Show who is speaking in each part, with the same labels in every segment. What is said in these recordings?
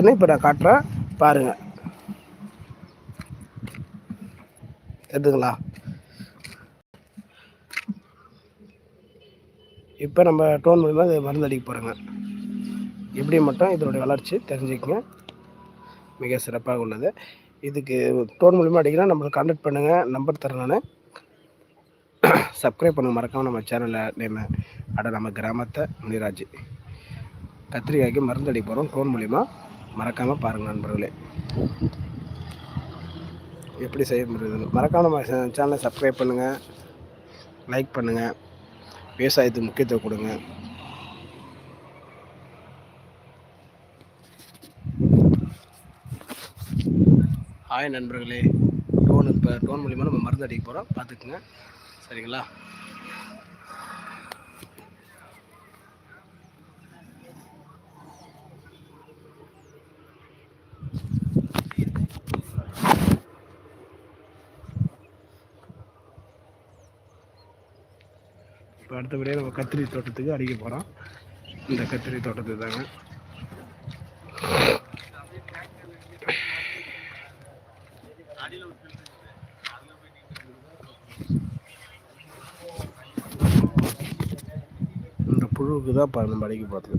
Speaker 1: இப்போ நான் காட்டுறேன். பாருங்கள் எதுங்களா இப்போ நம்ம டோன் மூலிமா இதை மருந்து அடிக்க போகிறோங்க எப்படி மட்டும் இதனுடைய வளர்ச்சி தெரிஞ்சுக்கங்க. மிக சிறப்பாக உள்ளது. இதுக்கு டோன் மூலிமா அடிக்கிறேன் நம்மளுக்கு கான்டாக்ட் பண்ணுங்கள் நம்பர் தரேன் நான். சப்ஸ்கிரைப் பண்ண மறக்காமல் நம்ம சேனலில் நேம அட நம்ம கிராமத்தை முனிராஜ் கத்திரிக்காய்க்கு மருந்து அடிக்க போகிறோம் டோன் மூலிமா மறக்காமல் பாருங்கள் நண்பர்களே. எப்படி செய்ய முடியுது மறக்காமல் நம்ம சேனலை சப்ஸ்கிரைப் பண்ணுங்கள் லைக் பண்ணுங்கள் விவசாயத்துக்கு முக்கியத்துவம் கொடுங்க. ஹாய் நண்பர்களே. டோன் இப்போ டோன் மூலிமா நம்ம மருந்து அடிக்க போகிறோம் பார்த்துக்குங்க. சரிங்களா? அடுத்தபடியாக நம்ம கத்திரி தோட்டத்துக்கு அடிக்க போகிறோம் இந்த கத்திரி தோட்டத்துக்கு தாங்க. இந்த புழுவுக்கு தான் இப்போ நம்ம அடிக்க போகிறது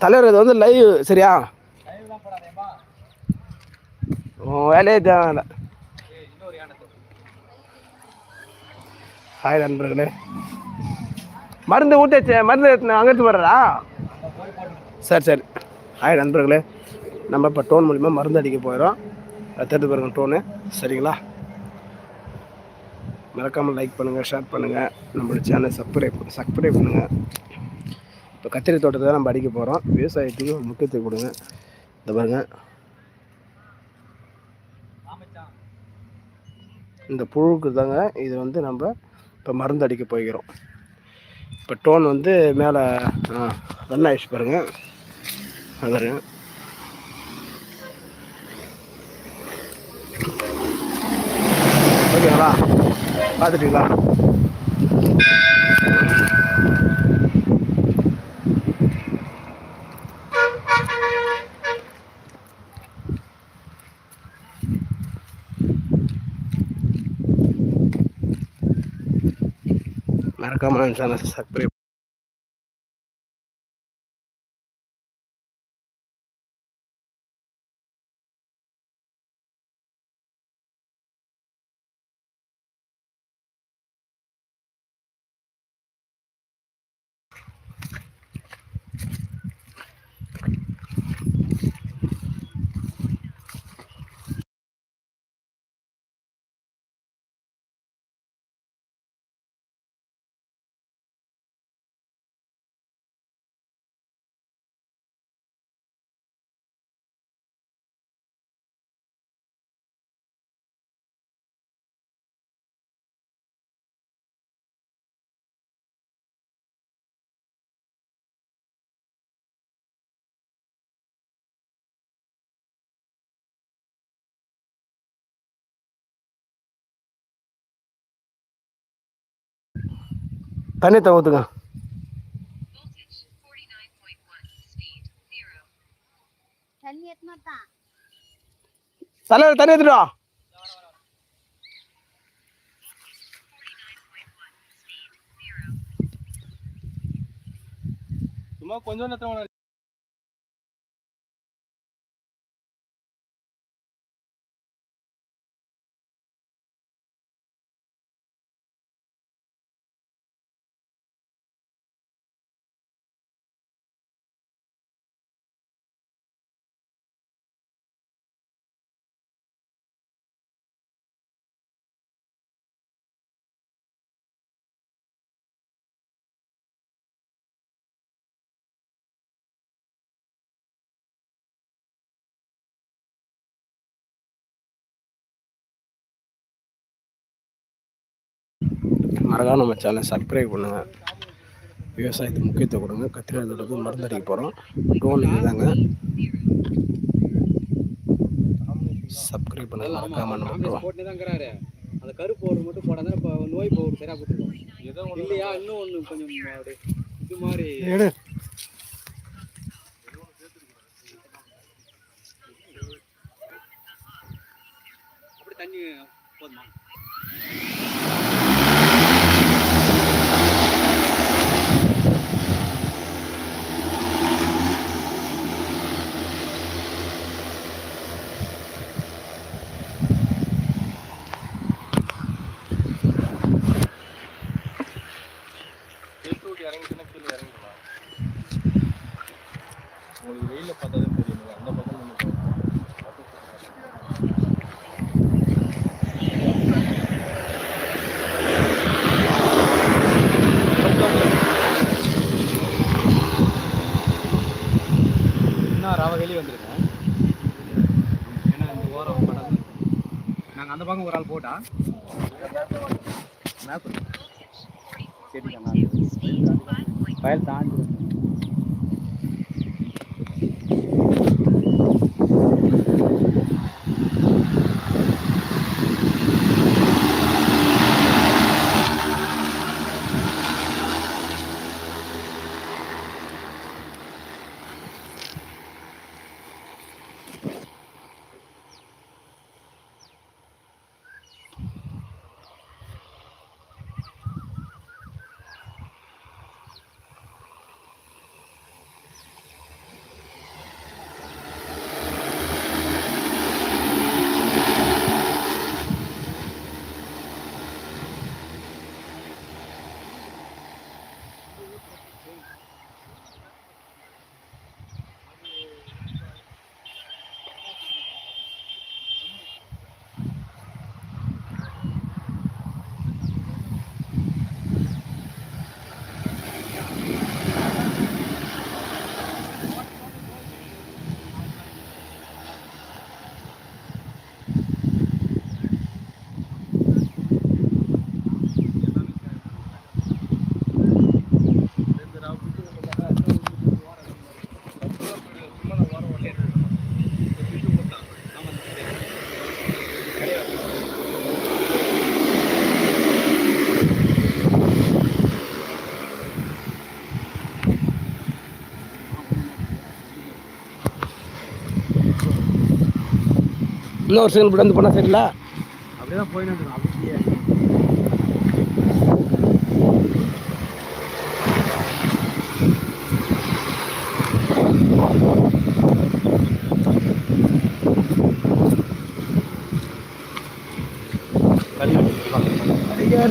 Speaker 1: தலைவர் இது வந்து லைவ் சரியா? வேலையே தேவை ஹாய் நண்பர்களே. மருந்து ஊற்றி மருந்து அங்கே எடுத்து வர்றா சரி சரி. ஹாய் நண்பர்களே. நம்ம இப்போ டோன் மூலிமா மருந்து அடிக்க போயிடும் எடுத்து பாருங்க டோனு சரிங்களா? மறக்காமல் லைக் பண்ணுங்கள் ஷேர் பண்ணுங்கள் நம்மளோட சேனல் சப்ஸ்கிரைப் சப்ஸ்கிரைப் பண்ணுங்கள் இப்போ கத்திரி தோட்டத்தை நம்ம அடிக்க போகிறோம். விவசாயத்துக்கு முக்கியத்துவம் கொடுங்க. இந்த பாருங்க. இந்த புழுவுக்கு தாங்க இது வந்து நம்ம இப்போ மருந்து அடிக்க போய்க்கிறோம் இப்போ டோன் வந்து மேலே ரன் ஆயிடுச்சு பாருங்கள் அதுங்க பாருங்க. ஓகேங்களா? பார்த்துட்டீங்களா? மறக்காம சேனல் சப்ஸ்கிரைப் தண்ணி ஊற்றுங்க
Speaker 2: தண்ணி எத்தமாட்டான்
Speaker 1: தலைவர் தண்ணி எடுத்துட்டு வா.
Speaker 3: சும்மா கொஞ்சம் நேரத்துல
Speaker 1: மறக்காம நம்ம சேனலை சப்ஸ்கிரைப் பண்ணுங்கள் விவசாயத்துக்கு முக்கியத்துவம் கொடுங்க. கத்திரி தோட்டத்துக்கு மருந்து அடிக்க போகிறோம் ட்ரோன் இதுதாங்க சப்ஸ்கிரைப் பண்ணுங்க மறக்காம
Speaker 3: அந்த கருப்பு பவுடர் மட்டும் போடாதான் இப்போ நோய் பவுடர் சரியா போட்டுருக்கோம். இல்லையா இன்னும் ஒன்று கொஞ்சம் இது மாதிரி. தண்ணி போதுமா? அந்த இன்னும் ஒரு
Speaker 1: செகண்ட் வந்து போனால் சரிங்களா
Speaker 3: அப்படியே தான் இருக்கோம் அப்படியே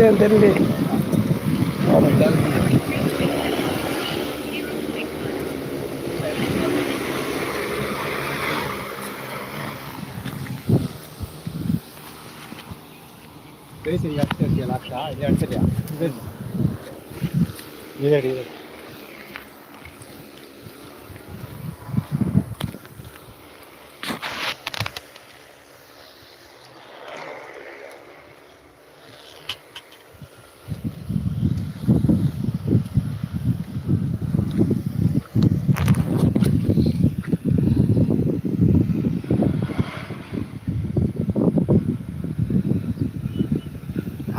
Speaker 1: என் தெரியல
Speaker 3: பெரிய சரி அடிச்சிட்டியா லாஸ்ட்டா இது அடிச்சிட்டியா இது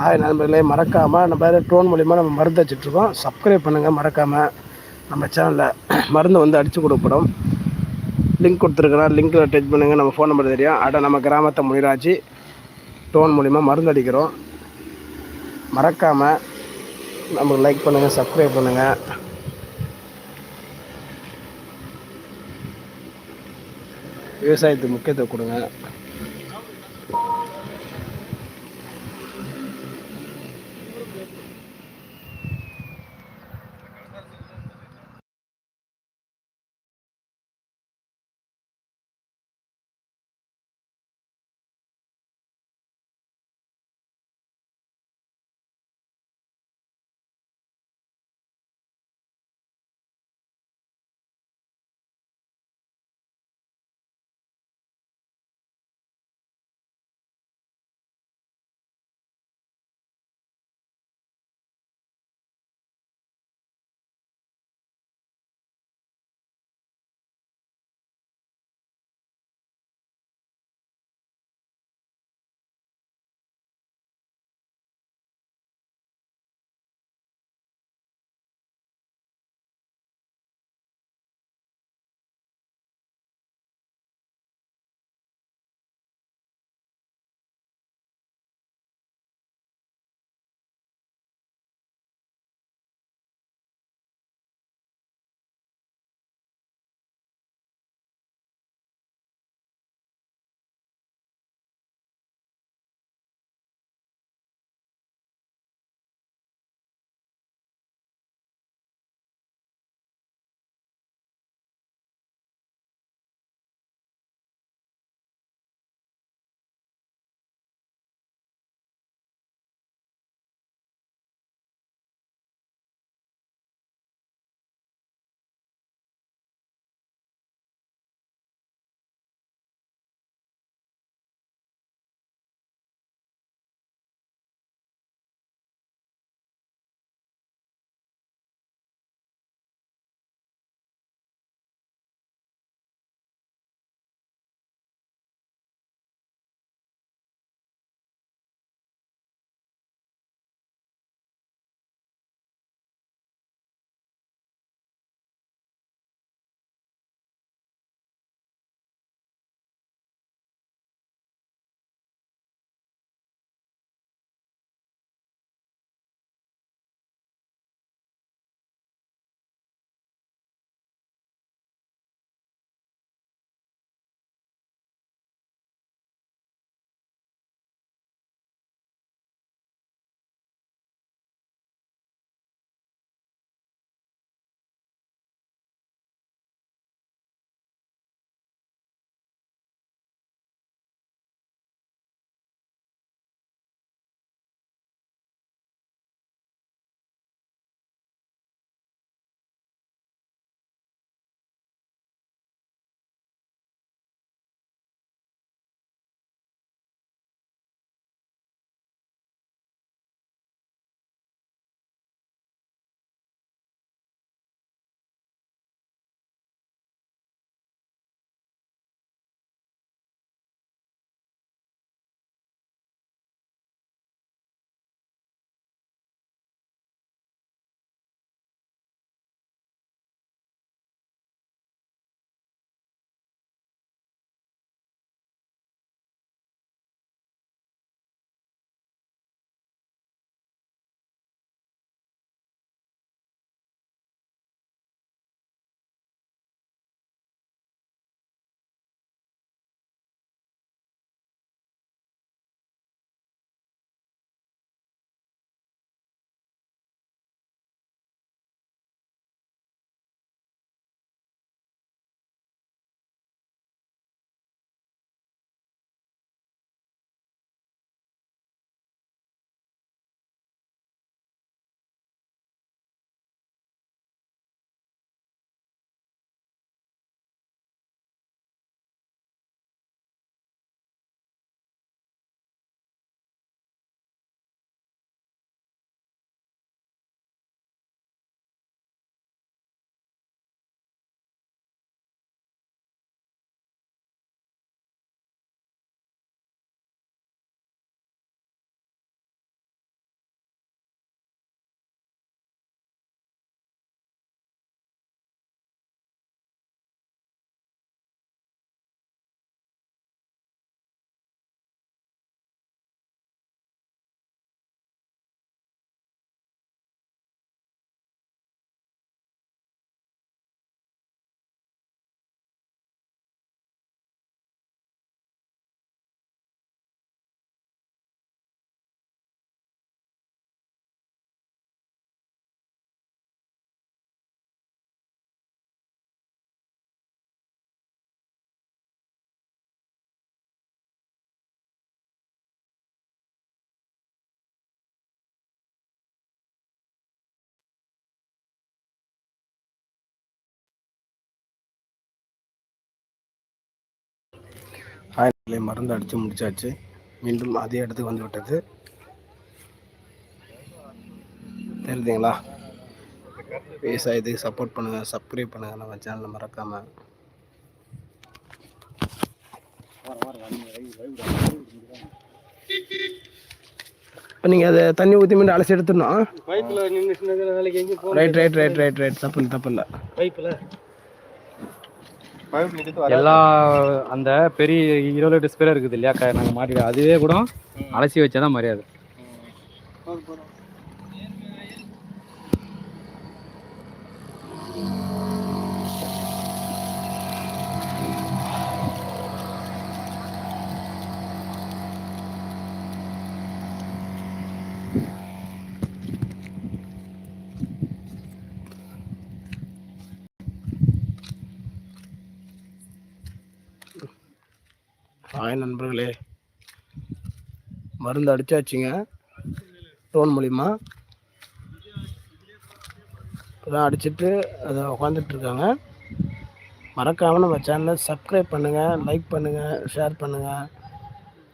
Speaker 1: ஹாய் நண்பர்களே மறக்காமல் நம்ம ட்ரோன் மூலிமா நம்ம மருந்து அடிச்சிட்ருக்கோம் சப்ஸ்கிரைப் பண்ணுங்கள் மறக்காமல் நம்ம சேனலில் மருந்து வந்து அடித்து கொடுக்கப்படும். லிங்க் கொடுத்துருக்குறோம் லிங்க்கில் டச் பண்ணுங்கள் நம்ம ஃபோன் நம்பர் தெரியும். அட நம்ம கிராமத்தை முனிராஜி ட்ரோன் மூலிமா மருந்து அடிக்கிறோம். மறக்காமல் நமக்கு லைக் பண்ணுங்கள் சப்ஸ்கிரைப் பண்ணுங்கள் விவசாயத்துக்கு முக்கியத்துவம் கொடுங்க. இல்லை மருந்து அடித்து முடிச்சாச்சு. மீண்டும் அதே இடத்துக்கு வந்து விட்டது. தெரியுதுங்களா? விவசாயத்துக்கு சப்போர்ட் பண்ணுங்கள் சப்ஸ்கிரைப் பண்ணுங்கள் நம்ம சேனலை மறக்காமல் இப்போ நீங்கள் அதை தண்ணி ஊற்றி மீண்டும் அலசி எடுத்துடணும் right right right right right தப்பு இல்லை தப்பு இல்லை.
Speaker 3: பைப்பில்? எல்லா அந்த பெரிய இருபது லிட்டர் ஸ்ப்ரே இருக்குது இல்லையா? க- நாங்க மாட்டி அதுவே கூட அலசி வச்சாதான் மரியாதை.
Speaker 1: ஹாய் நண்பர்களே. மருந்து அடித்தாச்சுங்க டோன் மூலிமா இப்போதான் அடிச்சிட்டு அதை உட்காந்துட்டுருக்காங்க மறக்காமல் நம்ம சேனலை சப்ஸ்கிரைப் பண்ணுங்கள் லைக் பண்ணுங்கள் ஷேர் பண்ணுங்கள்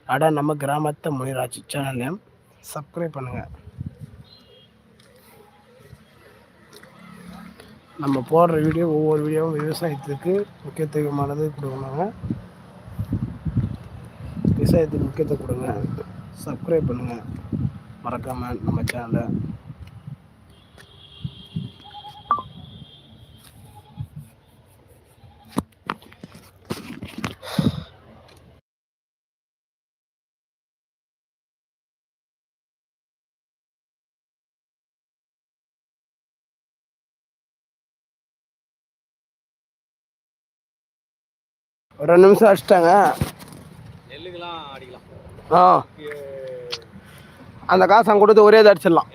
Speaker 1: அட நம்ம கிராமத்தை முனிராட்சி சேனலையும் சப்ஸ்கிரைப் பண்ணுங்கள் நம்ம போடுற வீடியோ ஒவ்வொரு வீடியோவும் விவசாயத்துக்கு முக்கியத்துவமானது கொடுக்கணுங்க. விவசாயத்துக்கு முக்கியத்துவம் கொடுங்க. சப்ஸ்கிரைப் பண்ணுங்கள் மறக்காமல் நம்ம சேனலை ஒரு ரெண்டு நிமிஷம் அடிச்சிட்டாங்க. ஆ. அந்த காசை அங்கே கொடுத்து ஒரே இது அடிச்சிடலாம்.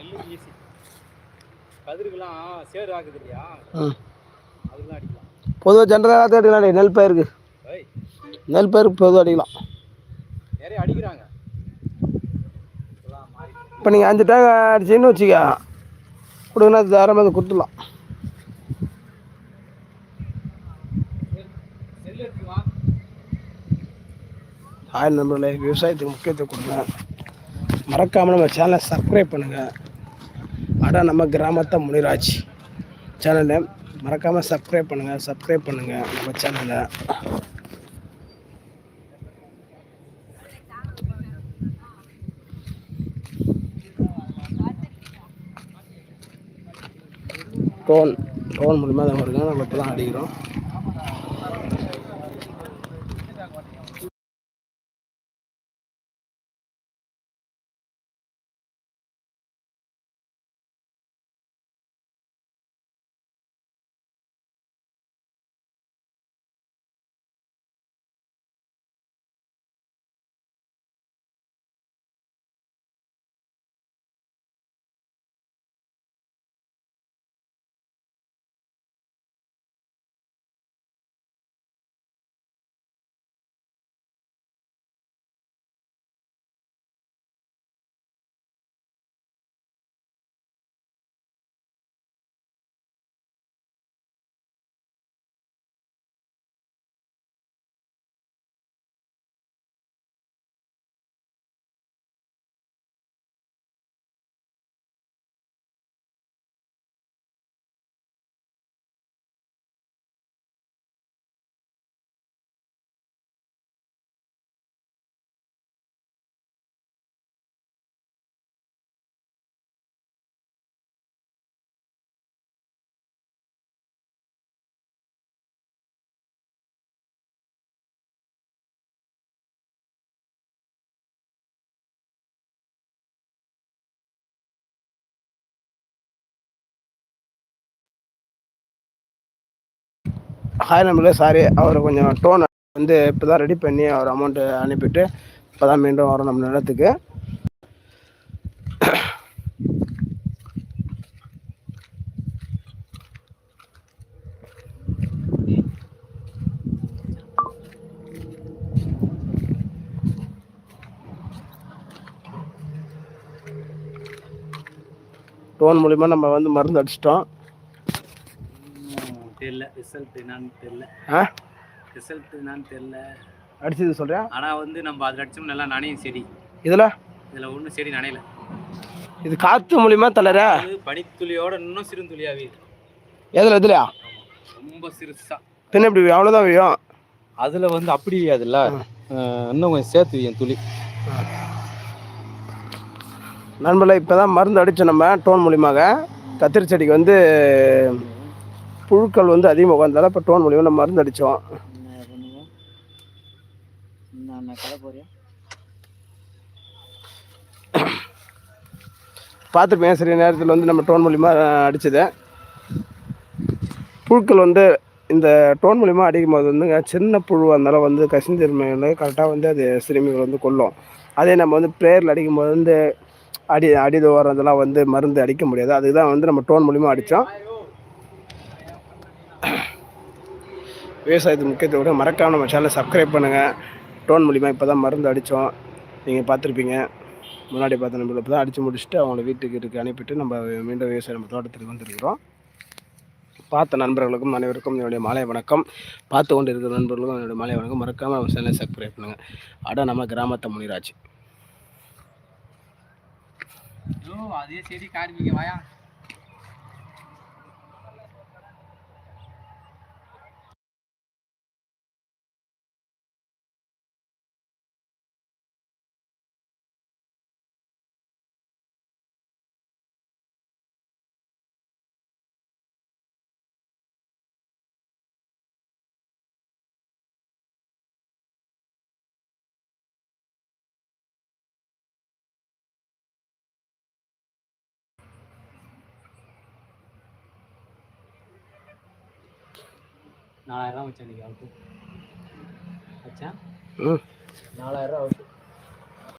Speaker 1: பொதுவாக ஜென்ரலாக அடிக்கலாம். நெல் பயிருக்கு. நெல் பயிருக்கு பொதுவாக அடிக்கலாம்.
Speaker 3: நிறைய அடிக்கிறாங்க.
Speaker 1: இப்போ நீங்கள் அஞ்சு டேங்க் அடிச்சின்னு வச்சுக்க. கொடுங்கன்னா தாராளமாக கொடுத்துடலாம்
Speaker 3: நெல் எடுத்துவா
Speaker 1: ஆயிரம் நண்பர்களே விவசாயத்துக்கு முக்கியத்துவம் கொடுங்க மறக்காமல் நம்ம சேனலை சப்ஸ்கிரைப் பண்ணுங்கள் அடா நம்ம கிராமத்தை முனிராஜ் சேனலை மறக்காமல் சப்ஸ்கிரைப் பண்ணுங்கள் சப்ஸ்கிரைப் பண்ணுங்கள் நம்ம சேனலை டோன் டோன் மூலிமா தான் வருங்க நம்ம இப்போ தான் அடிக்கிறோம். ஹாய் நம்பளே சாரி அவர் கொஞ்சம் டோன் வந்து இப்போ தான் ரெடி பண்ணி அவர் அமௌண்ட்டு அனுப்பிட்டு இப்போ தான் மீண்டும் வரும் நம்ம நிலத்துக்கு. டோன் மூலிமா நம்ம வந்து மருந்து அடிச்சிட்டோம்.
Speaker 3: தெரியல ரிசல்ட் என்னன்னு தெரியல.
Speaker 1: ஆ?
Speaker 3: ரிசல்ட் என்னன்னு தெரியல.
Speaker 1: அடிச்சது சொல்றியா?
Speaker 3: ஆனால் வந்து நம்ம அதில் அடிச்சோம் நல்லா நனையும் செடி.
Speaker 1: இதில்?
Speaker 3: இதில் ஒன்றும் செடி நனையல.
Speaker 1: இது காற்று மூலியமா தளர?
Speaker 3: பனித்துளியோட இன்னும் சிறுந்துளியாவே இருக்கு.
Speaker 1: எதில் இதுலையா
Speaker 3: ரொம்ப சிறுசா.
Speaker 1: பின்ன இப்படி அவ்வளோதான் வியும்?
Speaker 3: அதில் வந்து அப்படி இல்லையாதுல்ல இன்னும் கொஞ்சம் சேர்த்து என் துளி.
Speaker 1: நண்பர்களே இப்போ தான் மருந்து அடித்தோம் நம்ம டோன் மூலியமாக. கத்திரி செடிக்கு வந்து புழுக்கள் வந்து அதிகமாக உட்காந்தால இப்போ டோன் மூலியமாக நம்ம மருந்து அடித்தோம் பார்த்துருப்பேன் சரி நேரத்தில் வந்து நம்ம டோன் மூலிமா அடித்தது புழுக்கள் வந்து இந்த டோன் மூலிமா அடிக்கும் போது வந்துங்க சின்ன புழுவாக இருந்தாலும் வந்து கசிந்திருமையில் கரெக்டாக வந்து அது சிறுமிகள் வந்து கொல்லும். அதே நம்ம வந்து ப்ரேயரில் அடிக்கும் போது வந்து அடி அடி ஓரதெல்லாம் வந்து மருந்து அடிக்க முடியாது. அதுதான் வந்து நம்ம டோன் மூலியமாக அடித்தோம் விவசாயத்துக்கு முக்கியத்துவம் மறக்காமல் நம்ம சேனலை சப்ஸ்கிரைப் பண்ணுங்கள் டோன் மூலிமா இப்போ தான் மருந்து அடித்தோம் நீங்கள் பார்த்துருப்பீங்க. முன்னாடி பார்த்த நம்ம இப்போ தான் அடித்து முடிச்சுட்டு அவங்கள வீட்டுக்கு வீட்டுக்கு அனுப்பிட்டு நம்ம மீண்டும் விவசாயம் நம்ம தோட்டத்துக்கு வந்துருக்கிறோம். பார்த்த நண்பர்களுக்கும் அனைவருக்கும் என்னுடைய மாலை வணக்கம். பார்த்து கொண்டு இருக்கிற நண்பர்களுக்கும் என்னுடைய மாலை வணக்கம். மறக்காமல் நம்ம சேனலை சப்ஸ்கிரைப் பண்ணுங்கள் அட நம்ம கிராமத்தை முனிராஜ்.
Speaker 3: அதே செடி காண்பிக்க வாயா. நாலாயிரம் வச்சேன் இன்னைக்கு அவருக்கு வச்சேன் நாலாயிரம் ரூபா ஆகுது